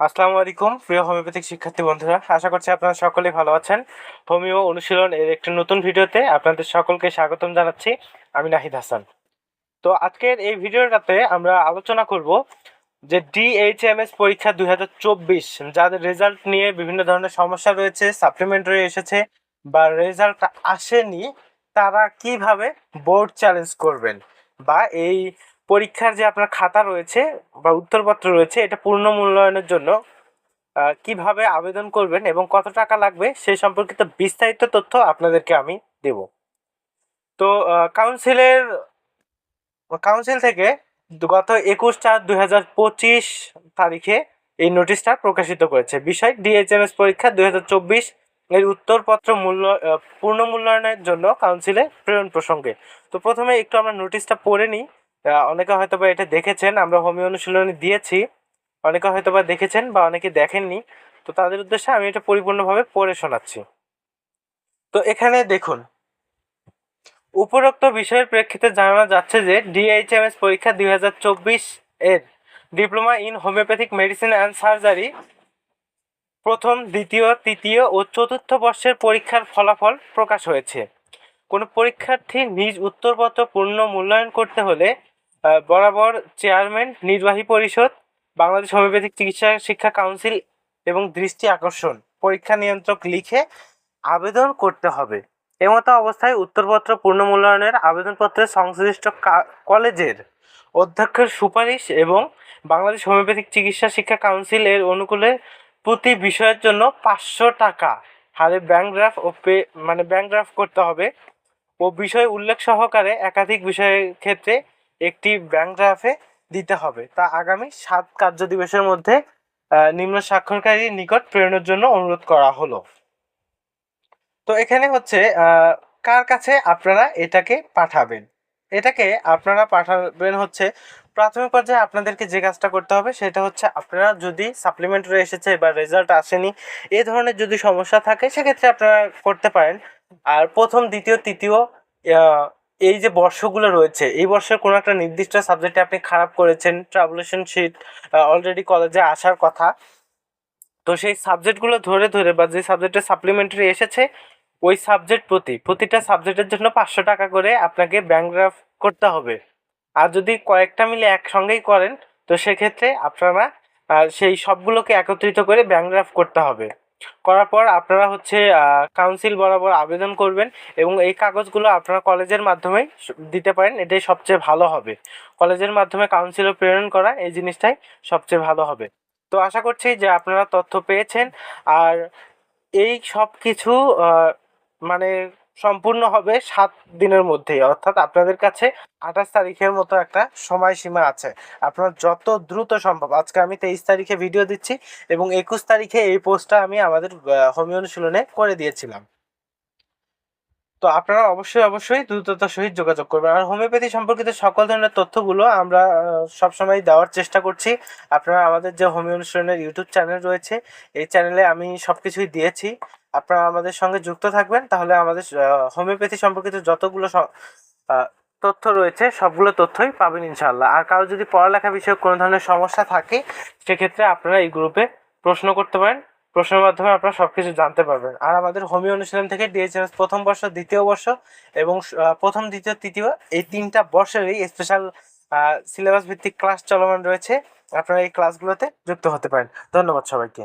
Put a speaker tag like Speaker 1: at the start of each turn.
Speaker 1: আসসালামু আলাইকুম, প্রিয় হোমিওপ্যাথিক শিক্ষার্থী বন্ধুরা। আশা করছি আপনারা সকলেই ভালো আছেন। হোমিও অনুশীলন এর একটি নতুন ভিডিওতে আপনাদের সকলকে স্বাগতম জানাচ্ছি। আমি নাহিদ হাসান। তো আজকের এই ভিডিওটাতে আমরা আলোচনা করব যে ডিএইচএমএস পরীক্ষা দুই হাজার চব্বিশ যাদের রেজাল্ট নিয়ে বিভিন্ন ধরনের সমস্যা রয়েছে সাপ্লিমেন্টারি এসেছে বা রেজাল্ট আসেনি, তারা কীভাবে বোর্ড চ্যালেঞ্জ করবেন বা এই পরীক্ষার যে আপনার খাতা রয়েছে বা উত্তরপত্র রয়েছে, এটা পূর্ণ মূল্যায়নের জন্য কীভাবে আবেদন করবেন এবং কত টাকা লাগবে সেই সম্পর্কিত বিস্তারিত তথ্য আপনাদেরকে আমি দেব। তো কাউন্সিলের, কাউন্সিল থেকে গত একুশ চার দুই হাজার পঁচিশ তারিখে এই নোটিশটা প্রকাশিত করেছে। বিষয়, ডিএইচএমএস পরীক্ষা দুই হাজার চব্বিশ এর উত্তরপত্র মূল্য পূর্ণ মূল্যায়নের জন্য কাউন্সিলে প্রেরণ প্রসঙ্গে। তো প্রথমে একটু আমরা নোটিশটা পড়ে নিই। অনেকে হয়তো বা এটা দেখেছেন, আমরা হোমিও অনুশীলনে দিয়েছি। অনেকে হয়তো বা দেখেছেন বা অনেকে দেখেননি। তো তাদের উদ্দেশ্যে আমি এটা পরিপূর্ণভাবে পড়ে শোনাচ্ছি। তো এখানে দেখুন, উপরোক্ত বিষয়ের প্রেক্ষিতে জানানো যাচ্ছে যে ডিএইচএমএস পরীক্ষা দুই হাজার চব্বিশ এর diploma in homoeopathic medicine and surgery প্রথম, দ্বিতীয়, তৃতীয় ও চতুর্থ বর্ষের পরীক্ষার ফলাফল প্রকাশ হয়েছে। কোনো পরীক্ষার্থী নিজ উত্তরপত্র পূর্ণ মূল্যায়ন করতে হলে বরাবর চেয়ারম্যান নির্বাহী পরিষদ, বাংলাদেশ হোমিওপ্যাথিক চিকিৎসা শিক্ষা কাউন্সিল এবং দৃষ্টি আকর্ষণ, পরীক্ষা নিয়ন্ত্রক লিখে আবেদন করতে হবে। এমতো অবস্থায় উত্তরপত্র পূর্ণ মূল্যায়নের আবেদনপত্রে সংশ্লিষ্ট কলেজের অধ্যক্ষের সুপারিশ এবং বাংলাদেশ হোমিওপ্যাথিক চিকিৎসা শিক্ষা কাউন্সিল এর অনুকূলে প্রতি বিষয়ের জন্য পাঁচশো টাকা হারে ব্যাংক ড্রাফট ও পে মানে ব্যাংক ড্রাফট করতে হবে। ও বিষয় উল্লেখ সহকারে একাধিক বিষয়ের ক্ষেত্রে একটি ব্যাংক ড্রাফে দিতে হবে। তা আগামী সাত কার্য দিবসের মধ্যে নিম্ন স্বাক্ষরকারীর নিকট প্রেরণের জন্য অনুরোধ করা হলো। তো এখানে হচ্ছে কার কাছে আপনারা এটাকে পাঠাবেন? এটাকে আপনারা পাঠাবেন হচ্ছে, প্রাথমিক পর্যায়ে আপনাদেরকে যে কাজটা করতে হবে সেটা হচ্ছে, আপনারা যদি সাপ্লিমেন্টারি এসেছে বা রেজাল্ট আসেনি, এ ধরনের যদি সমস্যা থাকে, সেক্ষেত্রে আপনারা করতে পারেন। আর প্রথম, দ্বিতীয়, তৃতীয় এই যে বর্ষগুলো রয়েছে, এই বর্ষের কোনো একটা নির্দিষ্ট সাবজেক্টে আপনি খারাপ করেছেন ট্রাভেলেশন শিট অলরেডি কলেজে আসার কথা, তো সেই সাবজেক্টগুলো ধরে ধরে বা যে সাবজেক্টে সাপ্লিমেন্টারি এসেছে, ওই সাবজেক্ট প্রতি, প্রতিটা সাবজেক্টের জন্য পাঁচশো টাকা করে আপনাকে ব্যাংক ড্রাফট করতে হবে। আর যদি কয়েকটা মিলে একসঙ্গেই করেন, তো সেক্ষেত্রে আপনারা সেই সবগুলোকে একত্রিত করে ব্যাংক ড্রাফট করতে হবে। করার পর আপনারা হচ্ছে কাউন্সিল বরাবর আবেদন করবেন এবং এই কাগজগুলো আপনারা কলেজের মাধ্যমে দিতে পারেন, এটাই সবচেয়ে ভালো হবে। কলেজের মাধ্যমে কাউন্সিলও প্রেরণ করা এই জিনিসটাই সবচেয়ে ভালো হবে। তো আশা করছি যে আপনারা তথ্য পেয়েছেন। আর এই সব কিছু মানে সম্পূর্ণ হবে সাত দিনের মধ্যেই। অর্থাৎ আপনাদের কাছে আঠাশ তারিখের মতো একটা সময়সীমা আছে। আপনার যত দ্রুত সম্ভব, আজকে আমি তেইশ তারিখে ভিডিও দিচ্ছি এবং একুশ তারিখে এই পোস্টটা আমি আমাদের হোমিও অনুশীলনে করে দিয়েছিলাম। তো আপনারা অবশ্যই অবশ্যই দ্রুততার সহিত যোগাযোগ করবেন। আর হোমিওপ্যাথি সম্পর্কিত সকল ধরনের তথ্যগুলো আমরা সবসময় দেওয়ার চেষ্টা করছি। আপনারা আমাদের যে হোমিও অনুশীলনের ইউটিউব চ্যানেল রয়েছে, এই চ্যানেলে আমি সব কিছুই দিয়েছি। আপনারা আমাদের সঙ্গে যুক্ত থাকবেন, তাহলে আমাদের হোমিওপ্যাথি সম্পর্কিত যতগুলো তথ্য রয়েছে, সবগুলো তথ্যই পাবেন ইনশাল্লাহ আর কারও যদি পড়ালেখা বিষয়ে কোনো ধরনের সমস্যা থাকে, সেক্ষেত্রে আপনারা এই গ্রুপে প্রশ্ন করতে পারেন। প্রশ্নের মাধ্যমে আপনারা সব কিছু জানতে পারবেন। আর আমাদের হোমিও অনুশীলন থেকে ডিএইচএমএস প্রথম বর্ষ, দ্বিতীয় বর্ষ এবং প্রথম, দ্বিতীয়, তৃতীয় এই তিনটা বর্ষেরই স্পেশাল সিলেবাস ভিত্তিক ক্লাস চলমান রয়েছে। আপনারা এই ক্লাসগুলোতে যুক্ত হতে পারেন। ধন্যবাদ সবাইকে।